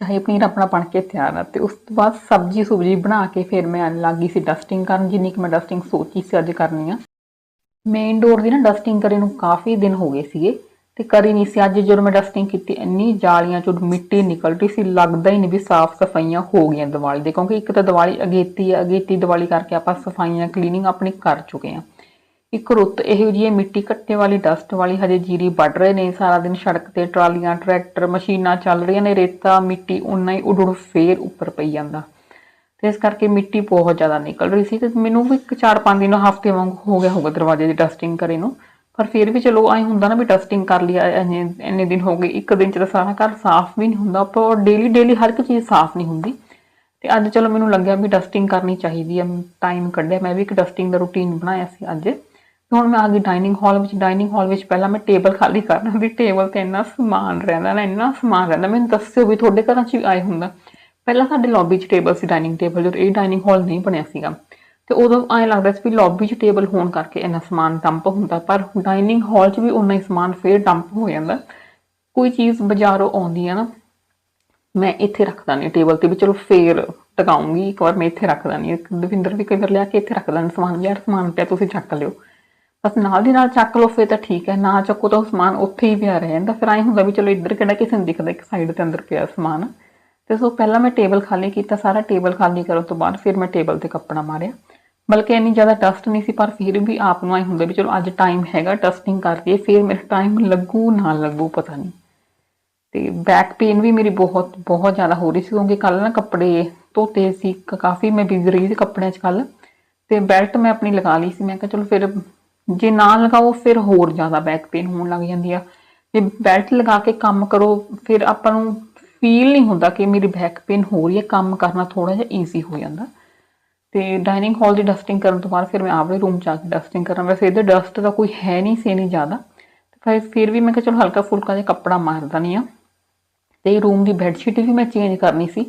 ਸ਼ਾਹੀ ਪਨੀਰ ਆਪਣਾ ਬਣ ਕੇ ਤਿਆਰ ਆ ਤੇ ਉਸ ਤੋਂ ਬਾਅਦ ਸਬਜ਼ੀ ਸੁਬਜੀ ਬਣਾ ਕੇ ਫਿਰ ਮੈਂ ਲੱਗੀ ਸੀ ਡਸਟਿੰਗ ਕਰਨ, ਜਿੰਨੀ ਕਿ ਮੈਂ ਡਸਟਿੰਗ ਸੋਚੀ ਸੀ ਅੱਜ ਕਰਨੀ ਆ। ਮੇਨ ਡੋਰ ਦੀ ਨਾ ਡਸਟਿੰਗ ਕਰੇ ਨੂੰ ਕਾਫੀ ਦਿਨ ਹੋ ਗਏ ਸੀਗੇ। ਤੇ ਕਰੀ ਨਹੀਂ ਸੀ। ਅੱਜ ਜਦੋਂ ਮੈਂ ਡਸਟਿੰਗ ਕੀਤੀ, ਇੰਨੀ ਜਾਲੀਆਂ ਚੋਂ ਮਿੱਟੀ ਨਿਕਲ ਰਹੀ ਸੀ, ਲੱਗਦਾ ਹੀ ਨਹੀਂ ਵੀ ਸਾਫ਼ ਸਫਾਈਆਂ ਹੋ ਗਈਆਂ ਦੀਵਾਲੀ ਦੇ, ਕਿਉਂਕਿ ਇੱਕ ਤਾਂ ਦੀਵਾਲੀ ਅਗੇਤੀ ਹੈ ਅਗੇਤੀ ਦੀਵਾਲੀ ਕਰਕੇ ਆਪਾਂ ਸਫਾਈਆਂ ਕਲੀਨਿੰਗ ਆਪਣੀ ਕਰ ਚੁੱਕੇ ਹਾਂ। ਇੱਕ ਰੁੱਤ ਇਹੋ ਜਿਹੀ ਹੈ, ਮਿੱਟੀ ਕੱਟੇ ਵਾਲੀ ਡਸਟ ਵਾਲੀ, ਹਜੇ ਜੀਰੀ ਵੱਢ ਰਹੇ ਨੇ ਸਾਰਾ ਦਿਨ ਸੜਕ ਤੇ, ਟਰਾਲੀਆਂ ਟਰੈਕਟਰ ਮਸ਼ੀਨਾਂ ਚੱਲ ਰਹੀਆਂ ਨੇ, ਰੇਤਾ, ਮਿੱਟੀ ਉਨਾ ਹੀ ਉਡ ਫੇਰ ਉੱਪਰ ਪਈ ਜਾਂਦਾ। ਤੇ ਇਸ ਕਰਕੇ ਮਿੱਟੀ ਬਹੁਤ ਜ਼ਿਆਦਾ ਨਿਕਲ ਰਹੀ ਸੀ ਤੇ ਮੈਨੂੰ ਵੀ ਇੱਕ 4-5 ਦਿਨ ਹਫ਼ਤੇ ਵਾਂਗ ਹੋ ਗਿਆ ਹੋਗਾ ਦਰਵਾਜ਼ੇ ਦੀ ਡਸਟਿੰਗ ਕਰੇ ਨੂੰ। ਪਰ ਫਿਰ ਵੀ ਚਲੋ ਐ ਹੁੰਦਾ ਨਾ ਵੀ ਡਸਟਿੰਗ ਕਰ ਲਈ ਇੰਨੇ ਇੰਨੇ ਦਿਨ ਹੋ ਗਏ, ਇੱਕ ਦਿਨ ਚ ਤਾਂ ਸਾਰਾ ਘਰ ਸਾਫ਼ ਵੀ ਨਹੀਂ ਹੁੰਦਾ ਪਰ ਡੇਲੀ ਡੇਲੀ ਹਰ ਇੱਕ ਚੀਜ਼ ਸਾਫ਼ ਨਹੀਂ ਹੁੰਦੀ। ਤੇ ਅੱਜ ਚਲੋ ਮੈਨੂੰ ਲੱਗਿਆ ਵੀ ਡਸਟਿੰਗ ਕਰਨੀ ਚਾਹੀਦੀ ਹੈ ਟਾਈਮ ਕੱਢਿਆ, ਮੈਂ ਵੀ ਇੱਕ ਡਸਟਿੰਗ ਦਾ ਰੂਟੀਨ ਬਣਾਇਆ ਸੀ ਅੱਜ। ਤੇ ਹੁਣ ਮੈਂ ਆ ਗਈ ਡਾਈਨਿੰਗ ਹਾਲ ਵਿੱਚ ਡਾਈਨਿੰਗ ਹਾਲ ਵਿੱਚ ਪਹਿਲਾਂ ਮੈਂ ਟੇਬਲ ਖਾਲੀ ਕਰਨਾ ਵੀ ਟੇਬਲ ਤੇ ਇੰਨਾ ਸਮਾਨ ਰਹਿੰਦਾ ਨਾ, ਇੰਨਾ ਸਮਾਨ ਰਹਿੰਦਾ, ਮੈਨੂੰ ਦੱਸਿਓ ਵੀ ਤੁਹਾਡੇ ਘਰਾਂ 'ਚ ਵੀ ਆਏ ਹੁੰਦਾ। ਪਹਿਲਾਂ ਸਾਡੇ ਲੌਬੀ 'ਚ ਟੇਬਲ ਸੀ ਡਾਈਨਿੰਗ ਟੇਬਲ ਜਦੋਂ ਇਹ ਡਾਈਨਿੰਗ ਹਾਲ ਨਹੀਂ ਬਣਿਆ ਸੀਗਾ। ਤੇ ਉਦੋਂ ਐਂ ਲੱਗਦਾ ਸੀ ਵੀ ਲੌਬੀ 'ਚ ਟੇਬਲ ਹੋਣ ਕਰਕੇ ਇੰਨਾ ਸਮਾਨ ਡੰਪ ਹੁੰਦਾ, ਪਰ ਡਾਈਨਿੰਗ ਹਾਲ 'ਚ ਵੀ ਉਨਾ ਹੀ ਸਮਾਨ ਫੇਰ ਡੰਪ ਹੋ ਜਾਂਦਾ। ਕੋਈ ਚੀਜ਼ ਬਾਜ਼ਾਰੋਂ ਆਉਂਦੀ ਹੈ ਨਾ, ਮੈਂ ਇੱਥੇ ਰੱਖਦਾ ਨਹੀਂ ਟੇਬਲ ਤੇ ਵੀ ਚਲੋ ਫੇਰ ਟਿਕਾਉਂਗੀ ਇੱਕ ਵਾਰ ਮੈਂ ਇੱਥੇ ਰੱਖਦਾ ਨਹੀਂ ਦਵਿੰਦਰ ਵੀ ਕਈ ਵਾਰ ਲਿਆ ਕੇ ਇੱਥੇ ਰੱਖਦਾ ਲੈਣ ਸਮਾਨ ਯਾਰ ਸਮਾਨ ਪਿਆ, ਤੁਸੀਂ ਚੱਕ ਲਿਓ। ਬਸ ਨਾਲ ਦੀ ਨਾਲ ਚੱਕ ਲਓ, ਫੇਰ ਤਾਂ ਠੀਕ ਹੈ, ਨਾ ਚੱਕੋ ਤਾਂ ਉਹ ਸਮਾਨ ਉੱਥੇ ਹੀ ਪਿਆ ਰਹਿ ਜਾਂਦਾ। ਫਿਰ ਐਂ ਹੁੰਦਾ ਵੀ ਚਲੋ ਇੱਧਰ ਕਿਹੜਾ ਕਿਸੇ ਨੂੰ ਦਿਖਦਾ, ਇੱਕ ਸਾਈਡ ਤੇ ਅੰਦਰ ਪਿਆ ਸਮਾਨ। ਤੇ ਸੋ ਪਹਿਲਾਂ ਮੈਂ ਟੇਬਲ ਖਾਲੀ ਕੀਤਾ, ਸਾਰਾ ਟੇਬਲ ਖਾਲੀ ਕਰਨ ਤੋਂ ਬਾਅਦ ਫਿਰ ਮੈਂ ਟੇਬਲ ਤੇ ਕੱਪੜਾ ਮਾਰਿਆ। ਬਲਕਿ ਇੰਨੀ ਜ਼ਿਆਦਾ ਟਸਟ ਨਹੀਂ ਸੀ, ਪਰ ਫਿਰ ਵੀ ਆਪ ਨੂੰ ਐ ਹੁੰਦਾ ਵੀ ਚਲੋ ਅੱਜ ਟਾਈਮ ਹੈਗਾ ਟਸਟਿੰਗ ਕਰ ਲਈਏ ਫਿਰ ਮੇਰਾ ਟਾਈਮ ਲੱਗੂ ਨਾ ਲੱਗੂ, ਪਤਾ ਨਹੀਂ। ਤੇ ਬੈਕ ਪੇਨ ਵੀ ਮੇਰੀ ਬਹੁਤ ਬਹੁਤ ਜ਼ਿਆਦਾ ਹੋ ਰਹੀ ਸੀ, ਕਿਉਂਕਿ ਕੱਲ ਨਾ ਕੱਪੜੇ ਧੋਤੇ ਸੀ ਕਾਫੀ ਮੈਂ ਬਿਜ਼ੀ ਰਹੀ ਸੀ ਕੱਪੜਿਆਂ 'ਚ ਕੱਲ ਤੇ ਬੈਲਟ ਮੈਂ ਆਪਣੀ ਲਗਾ ਲਈ ਸੀ, ਮੈਂ ਕਿਹਾ ਚਲੋ ਫਿਰ ਜੇ ਨਾ ਲਗਾਓ ਫਿਰ ਹੋਰ ਜ਼ਿਆਦਾ ਬੈਕ ਪੇਨ ਹੋਣ ਲੱਗ ਜਾਂਦੀ ਆ। ਜੇ ਬੈਲਟ ਲਗਾ ਕੇ ਕੰਮ ਕਰੋ, ਫਿਰ ਆਪਾਂ ਨੂੰ ਫੀਲ ਨਹੀਂ ਹੁੰਦਾ ਕਿ ਮੇਰੀ ਬੈਕ ਪੇਨ ਹੋ ਰਹੀ ਹੈ, ਕੰਮ ਕਰਨਾ ਥੋੜਾ ਜਿਹਾ ਈਜ਼ੀ ਹੋ ਜਾਂਦਾ। ਤੇ ਡਾਈਨਿੰਗ ਹਾਲ ਦੀ ਡਸਟਿੰਗ ਕਰਨ ਤੋਂ ਬਾਅਦ ਫਿਰ ਮੈਂ ਆਪਣੇ ਰੂਮ ਚ ਆ ਕੇ ਡਸਟਿੰਗ ਕਰਾਂ। ਵੈਸੇ ਇਹਦੇ ਡਸਟ ਦਾ ਕੋਈ ਹੈ ਨਹੀਂ ਸੀ ਨਹੀਂ ਜ਼ਿਆਦਾ। ਫਿਰ ਫਿਰ ਵੀ ਮੈਂ ਕਿਹਾ ਚਲੋ ਹਲਕਾ ਫੁਲਕਾ ਜਿਹਾ ਕੱਪੜਾ ਮਾਰਦਾ ਨਹੀਂ ਆ ਤੇ ਰੂਮ ਦੀ ਬੈੱਡ ਸ਼ੀਟ ਵੀ ਮੈਂ ਚੇਂਜ ਕਰਨੀ ਸੀ।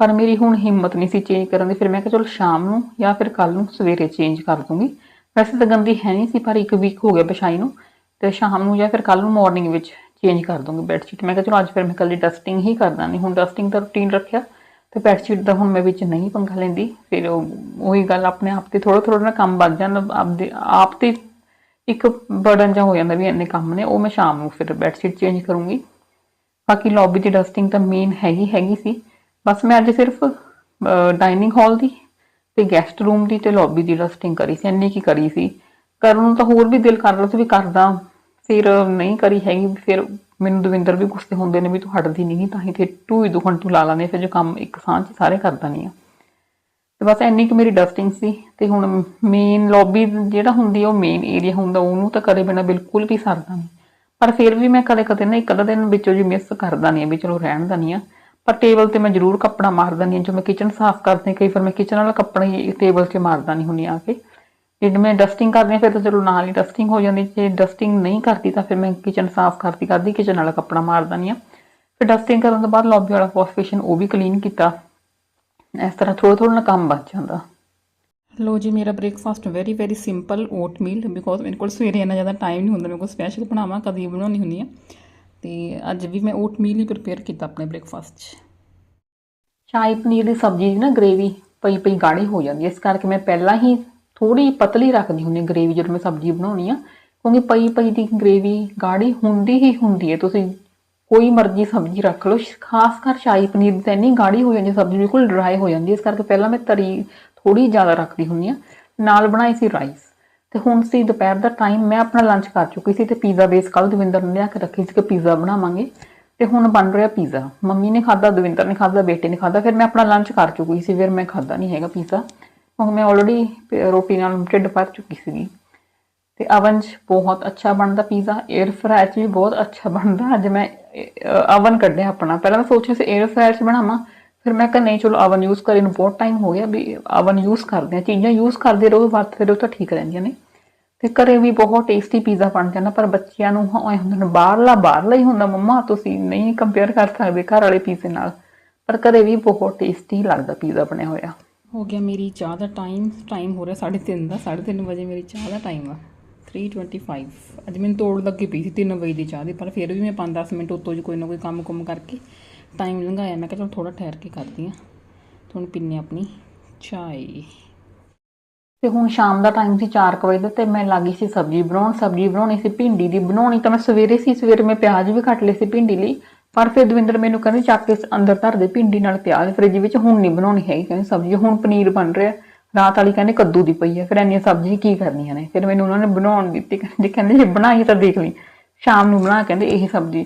ਪਰ ਮੇਰੀ ਹੁਣ ਹਿੰਮਤ ਨਹੀਂ ਸੀ ਚੇਂਜ ਕਰਨ ਦੀ। ਫਿਰ ਮੈਂ ਕਿਹਾ ਚਲੋ ਸ਼ਾਮ ਨੂੰ ਜਾਂ ਫਿਰ ਕੱਲ ਨੂੰ ਸਵੇਰੇ ਚੇਂਜ ਕਰ ਦੂੰਗੀ। ਵੈਸੇ ਤਾਂ ਗੰਦੀ ਹੈ ਨਹੀਂ ਸੀ, ਪਰ ਇੱਕ ਵੀਕ ਹੋ ਗਿਆ ਵਿਛਾਈ ਨੂੰ। ਤੇ ਸ਼ਾਮ ਨੂੰ ਜਾਂ ਫਿਰ ਕੱਲ ਨੂੰ ਮਾਰਨਿੰਗ ਵਿੱਚ ਚੇਂਜ ਕਰ ਦੂੰਗੀ ਬੈੱਡ ਸ਼ੀਟ ਮੈਂ ਕਿਹਾ ਚਲੋ ਅੱਜ ਫਿਰ ਮੈਂ ਕੱਲੀ ਡਸਟਿੰਗ ਹੀ ਕਰਦਾ ਨਹੀਂ ਹੁਣ ਡਸਟਿੰਗ ਦਾ ਰੂਟੀਨ ਰੱਖਿਆ। ਤੇ ਬੈਡਸ਼ੀਟ ਦਾ ਹੁਣ ਮੈਂ ਵਿੱਚ ਨਹੀਂ ਪੰਗਾ ਲੈਂਦੀ। ਫਿਰ ਉਹ, ਉਹੀ ਗੱਲ ਆਪਣੇ ਆਪ ਤੇ ਥੋੜਾ ਥੋੜਾ ਨਾ ਕੰਮ ਵੱਧ ਜਾਂਦਾ। ਆਪਦੇ, ਆਪ ਤੇ ਇੱਕ ਬਰਡਨ ਜਿਹਾ ਹੋ ਜਾਂਦਾ ਵੀ ਇੰਨੇ ਕੰਮ ਨੇ, ਉਹ ਮੈਂ ਸ਼ਾਮ ਨੂੰ ਫਿਰ ਬੈਡਸ਼ੀਟ ਚੇਂਜ ਕਰੂੰਗੀ। ਬਾਕੀ ਲੌਬੀ ਦੀ ਡਸਟਿੰਗ ਤਾਂ ਮੇਨ ਹੈਗੀ ਹੈਗੀ ਸੀ। ਬਸ ਮੈਂ ਅੱਜ ਸਿਰਫ ਡਾਈਨਿੰਗ ਹਾਲ ਦੀ ਤੇ ਗੈਸਟ ਰੂਮ ਦੀ ਤੇ ਲੌਬੀ ਦੀ ਡਸਟਿੰਗ ਕਰੀ ਸੀ, ਇੰਨੀ ਕੀ ਕਰੀ ਸੀ। ਕਰਨ ਨੂੰ ਤਾਂ ਹੋਰ ਵੀ ਦਿਲ ਕਰ ਰਿਹਾ ਸੀ ਵੀ ਕਰਦਾ। ਫਿਰ ਨਹੀਂ ਕਰੀ ਹੈਗੀ, ਫਿਰ ਮੈਨੂੰ ਦਵਿੰਦਰ ਵੀ ਗੁੱਸੇ ਹੁੰਦੇ ਨੇ ਵੀ ਤੂੰ ਹਟਦੀ ਨਹੀਂ, ਤਾਂ ਹੀ ਤੇ ਟੂ ਹੀ ਦੁਖਣ ਤੂੰ ਲਾ ਲਾਂਦੇ ਫਿਰ ਜੋ ਕੰਮ ਇੱਕ ਸਾਂਝ ਸਾਰੇ ਕਰਦਾ ਨਹੀਂ ਆ। ਤੇ ਬਸ ਇੰਨੀ ਕਿ ਮੇਰੀ ਡਸਟਿੰਗ ਸੀ ਤੇ ਹੁਣ ਮੇਨ ਲੌਬੀ ਜਿਹੜਾ ਹੁੰਦੀ ਆ, ਉਹ ਮੇਨ ਏਰੀਆ ਹੁੰਦਾ, ਉਹਨੂੰ ਤਾਂ ਕਦੇ ਬਿਨਾ ਬਿਲਕੁਲ ਵੀ ਸਰਦਾ ਨਹੀਂ। ਪਰ ਫਿਰ ਵੀ ਮੈਂ ਕਦੇ ਕਦੇ ਨਾ ਇੱਕ ਅੱਧਾ ਦਿਨ ਵਿੱਚੋਂ ਜੀ ਮਿਸ ਕਰਦਾ ਨਹੀਂ ਆ, ਵੀ ਚਲੋ ਰਹਿਣ ਦਾ ਨਹੀਂ ਆ, ਪਰ ਟੇਬਲ ਤੇ ਮੈਂ ਜ਼ਰੂਰ ਕੱਪੜਾ ਮਾਰਦਾ ਨਹੀਂ ਜੋ ਮੈਂ ਕਿਚਨ ਸਾਫ਼ ਕਰਦੀ ਕਈ ਵਾਰ ਮੈਂ ਕਿਚਨ ਵਾਲਾ ਕੱਪੜਾ ਹੀ ਟੇਬਲ 'ਤੇ ਮਾਰਦਾ ਨਹੀਂ ਹੁੰਦੀ ਆ ਕੇ। ਜੇ ਮੈਂ ਡਸਟਿੰਗ ਕਰਦੀ ਹਾਂ ਫਿਰ ਤਾਂ ਚਲੋ ਨਾਲ ਹੀ ਡਸਟਿੰਗ ਹੋ ਜਾਂਦੀ। ਜੇ ਡਸਟਿੰਗ ਨਹੀਂ ਕਰਦੀ ਤਾਂ ਫਿਰ ਮੈਂ ਕਿਚਨ ਸਾਫ਼ ਕਰਦੀ ਕਰਦੀ ਕਿਚਨ ਵਾਲਾ ਕੱਪੜਾ ਮਾਰਦਾ ਨਹੀਂ ਆ ਫਿਰ ਡਸਟਿੰਗ ਕਰਨ ਤੋਂ ਬਾਅਦ ਲੌਬੀ ਵਾਲਾ ਵਾਸ਼ ਬੇਸਿਨ ਉਹ ਵੀ ਕਲੀਨ ਕੀਤਾ। ਇਸ ਤਰ੍ਹਾਂ ਥੋੜਾ ਥੋੜਾ ਨਾ ਕੰਮ ਬਚ ਜਾਂਦਾ। ਲੋ ਜੀ ਮੇਰਾ ਬ੍ਰੇਕਫਾਸਟ ਵੈਰੀ ਵੈਰੀ ਸਿੰਪਲ ਓਟ ਮੀਲ ਬਿਕੋਜ਼ ਮੇਰੇ ਕੋਲ ਸਵੇਰੇ ਇੰਨਾ ਜ਼ਿਆਦਾ ਟਾਈਮ ਨਹੀਂ ਹੁੰਦਾ ਮੇਰੇ ਕੋਲ ਸਪੈਸ਼ਲ ਬਣਾਵਾਂ ਕਦੀ ਬਣਾਉਣੀ ਹੁੰਦੀ ਆ ਤੇ ਅੱਜ ਵੀ ਮੈਂ ਓਟ ਮੀਲ ਹੀ ਪ੍ਰਿਪੇਅਰ ਕੀਤਾ ਆਪਣੇ ਬ੍ਰੇਕਫਾਸਟ 'ਚ। ਸ਼ਾਹੀ ਪਨੀਰ ਦੀ ਸਬਜ਼ੀ ਦੀ ਨਾ ਗ੍ਰੇਵੀ ਪਈ ਪਈ ਗਾੜੀ ਹੋ ਜਾਂਦੀ ਇਸ ਕਰਕੇ ਮੈਂ ਪਹਿਲਾਂ ਹੀ ਥੋੜੀ ਪਤਲੀ ਰੱਖਦੀ ਹੁੰਦੀ ਗ੍ਰੇਵੀ ਜਦੋਂ ਮੈਂ ਸਬਜ਼ੀ ਬਣਾਉਣੀ ਆ, ਕਿਉਂਕਿ ਪਈ ਪਈ ਦੀ ਗ੍ਰੇਵੀ ਗਾੜੀ ਹੁੰਦੀ ਹੀ ਹੁੰਦੀ ਹੈ। ਤੁਸੀਂ ਕੋਈ ਮਰਜ਼ੀ ਸਬਜ਼ੀ ਰੱਖ ਲਓ ਖਾਸ ਕਰ ਸ਼ਾਹੀ ਪਨੀਰ ਦੀ ਤਾਂ ਇੰਨੀ ਗਾੜੀ ਹੋ ਜਾਂਦੀ ਸਬਜ਼ੀ ਬਿਲਕੁਲ ਡਰਾਈ ਹੋ ਜਾਂਦੀ ਇਸ ਕਰਕੇ ਪਹਿਲਾਂ ਮੈਂ ਤਰੀ ਥੋੜੀ ਜ਼ਿਆਦਾ ਰੱਖਦੀ ਹੁੰਦੀ ਆ ਨਾਲ ਬਣਾਈ ਸੀ ਰਾਈਸ ਤੇ ਹੁਣ ਸੀ ਦੁਪਹਿਰ ਦਾ ਟਾਈਮ ਮੈਂ ਆਪਣਾ ਲੰਚ ਕਰ ਚੁੱਕੀ ਸੀ ਤੇ ਪੀਜ਼ਾ ਬੇਸ ਕੱਲ ਦਵਿੰਦਰ ਨੇ ਲਿਆ ਕੇ ਰੱਖੀ ਸੀ ਕਿ ਪੀਜ਼ਾ ਬਣਾਵਾਂਗੇ। ਤੇ ਹੁਣ ਬਣ ਰਿਹਾ ਪੀਜ਼ਾ ਮੰਮੀ ਨੇ ਖਾਦਾ ਦਵਿੰਦਰ ਨੇ ਖਾਦਾ ਬੇਟੇ ਨੇ ਖਾਦਾ ਫਿਰ ਮੈਂ ਆਪਣਾ ਲੰਚ ਕਰ ਚੁੱਕੀ ਸੀ, ਫਿਰ ਮੈਂ ਖਾਦਾ ਨਹੀਂ ਹੈਗਾ ਪੀਜ਼ਾ ਕਿਉਂਕਿ ਮੈਂ ਆਲਰੇਡੀ ਰੋਟੀ ਨਾਲ ਢਿੱਡ ਭਰ ਚੁੱਕੀ ਸੀਗੀ। ਤੇ ਅਵਨ 'ਚ ਬਹੁਤ ਅੱਛਾ ਬਣਦਾ ਪੀਜ਼ਾ 에ਅਰ ਫਰਾਇਰ 'ਚ ਵੀ ਬਹੁਤ ਅੱਛਾ ਬਣਦਾ। ਅੱਜ ਮੈਂ ਅਵਨ ਕੱਢਿਆ ਆਪਣਾ। ਪਹਿਲਾਂ ਮੈਂ ਸੋਚਿਆ ਸੀ 에ਅਰ ਫਰਾਇਰ 'ਚ ਬਣਾਵਾਂ, ਫਿਰ ਮੈਂ ਕਿਹਾ, ਨਹੀਂ, ਚਲੋ ਅਵਨ ਯੂਜ਼ ਕਰੇ ਨੂੰ ਬਹੁਤ ਟਾਈਮ ਹੋ ਗਿਆ ਵੀ ਅਵਨ ਯੂਜ਼ ਕਰਦੇ ਆ ਚੀਜ਼ਾਂ ਯੂਜ਼ ਕਰਦੇ ਰਹੋ, ਵਰਤਦੇ ਰਹੋ ਤਾਂ ਠੀਕ ਰਹਿੰਦੀਆਂ ਨੇ। ਤੇ ਘਰੇ ਵੀ ਬਹੁਤ ਟੇਸਟੀ ਪੀਜ਼ਾ ਬਣ ਜਾਂਦਾ, ਪਰ ਬੱਚਿਆਂ ਨੂੰ ਐ ਹੁੰਦਾ ਨਾ, ਬਾਹਰਲਾ ਬਾਹਰਲਾ ਹੀ ਹੁੰਦਾ, ਮੰਮਾ, ਤੁਸੀਂ ਨਹੀਂ ਕੰਪੇਅਰ ਕਰ ਸਕਦੇ ਘਰ ਵਾਲੇ ਪੀਜ਼ੇ ਨਾਲ। ਪਰ ਘਰੇ ਵੀ ਬਹੁਤ ਟੇਸਟੀ ਲੱਗਦਾ ਪੀਜ਼ਾ ਬਣਿਆ ਹੋਇਆ। ਹੋ ਗਿਆ ਮੇਰੀ ਚਾਹ ਦਾ ਟਾਈਮ ਟਾਈਮ ਹੋ ਰਿਹਾ 3:30 ਦਾ 3:30 ਵਜੇ ਮੇਰੀ ਚਾਹ ਦਾ ਟਾਈਮ ਆ। 3:25 ਅੱਜ ਮੈਨੂੰ ਤੋੜ ਲੱਗੀ ਪਈ ਸੀ 3 ਵਜੇ ਦੀ ਚਾਹ ਦੀ, ਪਰ ਫਿਰ ਵੀ ਮੈਂ 5-10 ਮਿੰਟ ਉੱਤੋਂ ਜੀ ਕੋਈ ਨਾ ਕੋਈ ਕੰਮ ਕੁਮ ਕਰਕੇ ਟਾਈਮ ਲੰਘਾਇਆ। ਮੈਂ ਕਿਹਾ ਚਲ ਥੋੜਾ ਠਹਿਰ ਕੇ ਕਰਦੀ ਆ ਤੁਹਾਨੂੰ ਪੀਨੇ ਆਪਣੀ ਚਾਹ ਤੇ ਹੁਣ ਸ਼ਾਮ ਦਾ ਟਾਈਮ ਸੀ 4 ਵਜੇ ਦਾ ਤੇ ਮੈਂ ਲੱਗੀ ਸੀ ਸਬਜ਼ੀ ਬਣਾਉਣ। ਸਬਜ਼ੀ ਬਣਾਉਣੀ ਸੀ, ਭਿੰਡੀ ਦੀ ਬਣਾਉਣੀ ਤਾਂ ਮੈਂ ਸਵੇਰੇ ਸੀ। ਸਵੇਰੇ ਮੈਂ ਪਿਆਜ਼ ਵੀ ਕੱਟ ਲਏ ਸੀ ਭਿੰਡੀ ਲਈ। ਪਰ ਫਿਰ ਦਵਿੰਦਰ ਮੈਨੂੰ ਕਹਿੰਦੇ, ਚੱਕ ਕੇ ਅੰਦਰ ਧਰ ਦੇ, ਭਿੰਡੀ ਨਾਲ ਪਿਆਜ਼ ਫ੍ਰਿਜ ਵਿੱਚ ਹੁਣ ਨਹੀਂ ਬਣਾਉਣੀ ਹੈਗੀ, ਕਹਿੰਦੇ ਸਬਜ਼ੀ, ਹੁਣ ਪਨੀਰ ਬਣ ਰਿਹਾ। ਰਾਤ ਵਾਲੀ ਕਹਿੰਦੇ ਕੱਦੂ ਦੀ ਪਈ ਹੈ ਫਿਰ ਇੰਨੀਆਂ ਸਬਜ਼ੀ ਕੀ ਕਰਨੀਆਂ ਨੇ? ਫਿਰ ਮੈਨੂੰ ਉਹਨਾਂ ਨੇ ਬਣਾਉਣ ਦਿੱਤੀ, ਕਹਿੰਦੇ ਕਹਿੰਦੇ ਜੇ ਬਣਾਈ ਤਾਂ ਦੇਖ ਲਈ। ਸ਼ਾਮ ਨੂੰ ਬਣਾ ਕਹਿੰਦੇ ਇਹ ਸਬਜ਼ੀ।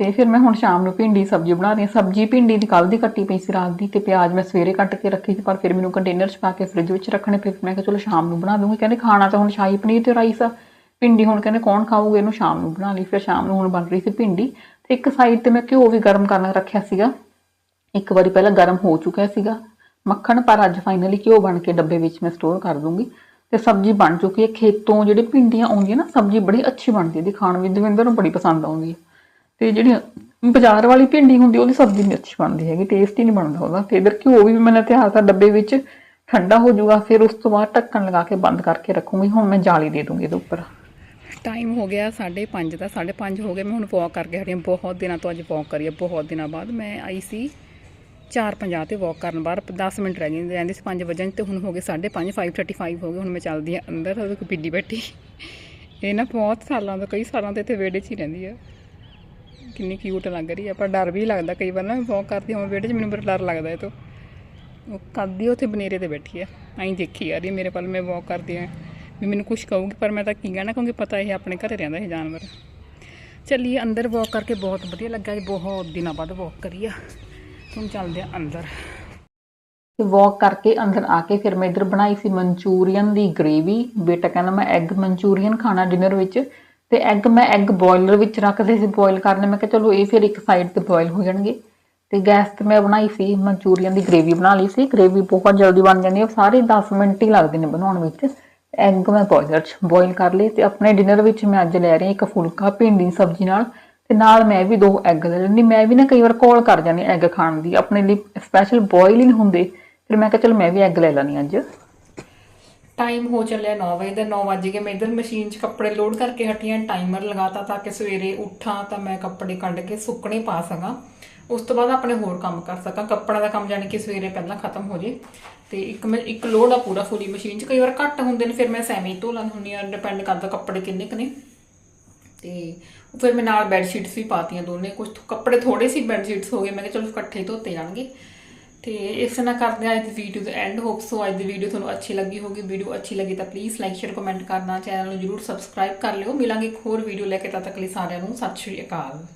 ਤੇ ਫਿਰ ਮੈਂ ਹੁਣ ਸ਼ਾਮ ਨੂੰ ਭਿੰਡੀ ਸਬਜ਼ੀ ਬਣਾ ਰਹੀ ਹਾਂ। ਸਬਜ਼ੀ ਭਿੰਡੀ ਦੀ ਕੱਲ ਦੀ ਕੱਟੀ ਪਈ ਸੀ ਰਾਤ ਦੀ ਤੇ ਪਿਆਜ਼ ਮੈਂ ਸਵੇਰੇ ਕੱਟ ਕੇ ਰੱਖੀ ਸੀ, ਪਰ ਫਿਰ ਮੈਨੂੰ ਕੰਟੇਨਰ 'ਚ ਪਾ ਕੇ ਫ੍ਰਿਜ ਵਿੱਚ ਰੱਖਣੇ ਫਿਰ ਮੈਂ ਕਿਹਾ ਚਲੋ ਸ਼ਾਮ ਨੂੰ ਬਣਾ ਦੂੰਗੀ। ਕਹਿੰਦੇ ਖਾਣਾ ਤਾਂ ਹੁਣ ਸ਼ਾਹੀ ਪਨੀਰ ਤੇ ਰਾਈਸ ਆ। ਭਿੰਡੀ ਹੁਣ ਕਹਿੰਦੇ ਕੌਣ ਖਾਊਗਾ? ਇਹਨੂੰ ਸ਼ਾਮ ਨੂੰ ਬਣਾ ਲਈ। ਫਿਰ ਸ਼ਾਮ ਨੂੰ ਹੁਣ ਬਣ ਰਹੀ ਸੀ ਭਿੰਡੀ। ਇੱਕ ਸਾਈਡ ਤੇ ਮੈਂ ਘਿਓ ਵੀ ਗਰਮ ਕਰਨ ਰੱਖਿਆ ਸੀਗਾ। ਇੱਕ ਵਾਰੀ ਪਹਿਲਾਂ ਗਰਮ ਹੋ ਚੁੱਕਿਆ ਸੀਗਾ। ਮੱਖਣ ਪਰ ਅੱਜ ਫਾਈਨਲੀ ਘਿਓ ਬਣ ਕੇ ਡੱਬੇ ਵਿੱਚ ਮੈਂ ਸਟੋਰ ਕਰ ਦੂੰਗੀ। ਤੇ ਸਬਜ਼ੀ ਬਣ ਚੁੱਕੀ ਹੈ। ਖੇਤੋਂ ਜਿਹੜੇ ਭਿੰਡੀਆਂ ਆਉਂਦੀਆਂ ਨਾ, ਸਬਜ਼ੀ ਬੜੀ ਅੱਛੀ ਬਣਦੀ ਹੈ। ਦੀ ਖਾਣ ਵਿੱਚ ਦਵਿੰਦਰ ਨੂੰ ਬੜੀ ਪਸੰਦ ਆਉਂਦੀ ਹੈ। ਤੇ ਜਿਹੜੀ ਬਾਜ਼ਾਰ ਵਾਲੀ ਭਿੰਡੀ ਹੁੰਦੀ, ਉਹਦੀ ਸਬਜ਼ੀ ਨਹੀਂ ਅੱਛੀ ਬਣਦੀ ਹੈਗੀ ਟੇਸਟ ਹੀ ਨਹੀਂ ਬਣਦਾ ਉਹਦਾ। ਤੇ ਇਧਰ ਘਿਓ ਵੀ ਮੈਂ ਤਿਆਰ ਡੱਬੇ ਵਿੱਚ ਠੰਡਾ ਹੋ ਜਾਊਗਾ। ਫਿਰ ਉਸ ਤੋਂ ਬਾਅਦ ਢੱਕਣ ਲਗਾ ਕੇ ਬੰਦ ਕਰਕੇ ਰੱਖੂੰਗੀ। ਹੁਣ ਮੈਂ ਜਾਲੀ ਦੇ ਦੂੰਗੀ ਇਹਦੇ ਉੱਪਰ। ਟਾਈਮ ਹੋ ਗਿਆ 5:30 ਦਾ 5:30 ਹੋ ਗਏ। ਮੈਂ ਹੁਣ ਵਾਕ ਕਰਕੇ ਹਟੀ ਹਾਂ। ਬਹੁਤ ਦਿਨਾਂ ਤੋਂ ਅੱਜ ਵਾਕ ਕਰੀ ਹੈ, ਬਹੁਤ ਦਿਨਾਂ ਬਾਅਦ ਮੈਂ ਆਈ ਸੀ 4:50 ਤੇ ਵਾਕ ਕਰਨ ਬਾਹਰ। 10 ਮਿੰਟ ਰਹਿ ਗਏ, ਰਹਿੰਦੇ ਸੀ 5 ਵਜੇ ਤੇ ਹੁਣ ਹੋ ਗਏ 5:30 5:35 ਹੋ ਗਏ। ਹੁਣ ਮੈਂ ਚੱਲਦੀ ਹਾਂ ਅੰਦਰ, ਉਹਦੇ ਕੋਲ ਪਿੱਡੀ ਬੈਠੀ। ਇਹ ਨਾ ਬਹੁਤ ਸਾਲਾਂ ਤੋਂ, ਕਈ ਸਾਲਾਂ ਤੋਂ ਇੱਥੇ ਵਿਹੜੇ 'ਚ ਹੀ ਰਹਿੰਦੀ ਆ। ਕਿੰਨੀ ਕਿਊਟ ਲੱਗ ਰਹੀ ਆ, ਪਰ ਡਰ ਵੀ ਲੱਗਦਾ ਕਈ ਵਾਰ ਨਾ, ਮੈਂ ਵਾਕ ਕਰਦੀ ਹਾਂ ਵਿਹੜੇ 'ਚ ਮੈਨੂੰ ਬੜਾ ਡਰ ਲੱਗਦਾ ਇਹ ਤੋਂ। ਉਹ ਕਰਦੀ ਆ, ਉੱਥੇ ਬਨੇਰੇ ਤੇ ਬੈਠੀ ਆ। ਐਂ ਦੇਖੀ ਆ ਰਹੀ ਮੇਰੇ ਵੱਲ ਮੈਂ ਵਾਕ ਕਰਦੀ ਆ ਵੀ ਮੈਨੂੰ ਕੁਝ ਕਹੂਗੀ, ਪਰ ਮੈਂ ਤਾਂ ਕੀ ਕਹਿਣਾ, ਕਿਉਂਕਿ ਪਤਾ ਇਹ ਆਪਣੇ ਘਰੇ ਰਹਿੰਦਾ ਇਹ ਜਾਨਵਰ। ਚੱਲੀਏ ਅੰਦਰ ਵਾਕ ਕਰਕੇ ਬਹੁਤ ਵਧੀਆ ਲੱਗਾ ਜੀ, ਬਹੁਤ ਦਿਨਾਂ ਬਾਅਦ ਵਾਕ ਕਰੀ ਆ ਹੁਣ ਚੱਲਦੇ ਆ ਅੰਦਰ। ਤੇ ਵਾਕ ਕਰਕੇ ਅੰਦਰ ਆ ਕੇ ਫਿਰ ਮੈਂ ਇੱਧਰ ਬਣਾਈ ਸੀ ਮਨਚੂਰੀਅਨ ਦੀ ਗ੍ਰੇਵੀ ਬੇਟਾ ਕਹਿੰਦਾ, ਮੈਂ ਐਗ ਮਨਚੂਰੀਅਨ ਖਾਣਾ ਡਿਨਰ ਵਿੱਚ। ਤੇ ਐਗ ਮੈਂ ਐਗ ਬੋਇਲਰ ਵਿੱਚ ਰੱਖਦੇ ਸੀ ਬੋਇਲ ਕਰਨੇ। ਮੈਂ ਕਿਹਾ, ਚਲੋ, ਇਹ ਫਿਰ ਇੱਕ ਸਾਈਡ ਤੇ ਬੋਇਲ ਹੋ ਜਾਣਗੇ। ਤੇ ਗੈਸ ਤੇ ਮੈਂ ਬਣਾਈ ਸੀ ਮਨਚੂਰੀਅਨ ਦੀ ਗ੍ਰੇਵੀ ਬਣਾ ਲਈ ਸੀ। ਗ੍ਰੇਵੀ ਬਹੁਤ ਜਲਦੀ ਬਣ ਜਾਂਦੀ ਹੈ ਸਾਰੇ 10 ਮਿੰਟ ਹੀ ਲੱਗਦੇ ਨੇ ਬਣਾਉਣ ਵਿੱਚ। ਐਗ ਮੈਂ ਬੋਇਲਰ 'ਚ ਬੋਇਲ ਕਰ ਲਏ ਤੇ ਆਪਣੇ ਡਿਨਰ ਵਿੱਚ ਮੈਂ ਅੱਜ ਲੈ ਰਹੀ ਹਾਂ ਇੱਕ ਫੁਲਕਾ ਭਿੰਡੀ ਦੀ ਸਬਜ਼ੀ ਨਾਲ ਤੇ ਨਾਲ ਮੈਂ ਵੀ ਦੋ ਐਗ ਲੈ ਲੈਂਦੀ। ਮੈਂ ਵੀ ਨਾ ਕਈ ਵਾਰ ਕੋਲ ਕਰ ਜਾਂਦੀ ਐਗ ਖਾਣ ਦੀ। ਆਪਣੇ ਲਈ ਸਪੈਸ਼ਲ ਬੋਇਲ ਹੀ ਨਹੀਂ ਹੁੰਦੇ। ਫਿਰ ਮੈਂ ਕਿਹਾ ਚਲ ਮੈਂ ਵੀ ਐਗ ਲੈ ਲੈਣੀ ਅੱਜ। ਟਾਈਮ ਹੋ ਚੱਲਿਆ 9 ਵਜੇ ਦਾ 9 ਵਜੇ ਕੇ ਮੈਂ ਇਧਰ ਮਸ਼ੀਨ 'ਚ ਕੱਪੜੇ ਲੋਡ ਕਰਕੇ ਹਟੀਆਂ ਟਾਈਮਰ ਲਗਾਤਾ ਤਾਂ ਕਿ ਸਵੇਰੇ ਉੱਠਾਂ ਤਾਂ ਮੈਂ ਕੱਪੜੇ ਕੱਢ ਕੇ ਸੁੱਕਣੇ ਪਾ ਸਕਾਂ। ਉਸ ਤੋਂ ਬਾਅਦ ਆਪਣੇ ਹੋਰ ਕੰਮ ਕਰ ਸਕਾਂ। ਕੱਪੜਾ ਦਾ ਕੰਮ ਜਾਣੀ ਕਿ ਸਵੇਰੇ ਪਹਿਲਾਂ ਖਤਮ ਹੋ ਜੇ। ਤੇ ਇੱਕ ਮੈਂ, ਇੱਕ ਲੋਡ ਆ ਪੂਰਾ ਫੁੱਲੀ ਮਸ਼ੀਨ 'ਚ। ਕਈ ਵਾਰ ਘੱਟ ਹੁੰਦੇ ਨੇ, ਫਿਰ ਮੈਂ ਸੈਮੀ ਧੋ ਲੈਣ ਹੁੰਦੀ ਆ ਡਿਪੈਂਡ ਕਰਦਾ ਕੱਪੜੇ ਕਿੰਨੇ ਕੁ ਨੇ। ਤੇ ਫਿਰ ਮੈਂ ਨਾਲ ਬੈੱਡ ਸ਼ੀਟਸ ਵੀ ਪਾਤੀਆਂ ਦੋਨੇ। ਕੁਝ ਕੱਪੜੇ ਥੋੜੇ ਸੀ ਬੈੱਡ ਸ਼ੀਟਸ ਹੋ ਗਏ। ਮੈਂ ਕਿਹਾ ਚਲੋ ਇਕੱਠੇ ਧੋਤੇ ਜਾਣਗੇ। ਤੇ ਇਸ ਨਾਲ ਕਰਦੇ ਹਾਂ ਅੱਜ ਦੀ ਵੀਡੀਓ ਦਾ ਐਂਡ ਹੋਪ ਸੋ ਅੱਜ ਦੀ ਵੀਡੀਓ ਤੁਹਾਨੂੰ ਅੱਛੀ ਲੱਗੀ ਹੋਗੀ ਵੀਡੀਓ ਅੱਛੀ ਲੱਗੀ ਤਾਂ ਪਲੀਜ਼ ਲਾਈਕ ਸ਼ੇਅਰ ਕਮੈਂਟ ਕਰਨਾ। ਚੈਨਲ ਨੂੰ ਜਰੂਰ ਸਬਸਕ੍ਰਾਈਬ ਕਰ ਲਿਓ। ਮਿਲਾਂਗੇ ਇੱਕ ਹੋਰ ਵੀਡੀਓ ਲੈ ਕੇ। ਤਦ ਤੱਕ ਲਈ ਸਾਰਿਆਂ ਨੂੰ ਸਤਿ ਸ਼੍ਰੀ ਅਕਾਲ।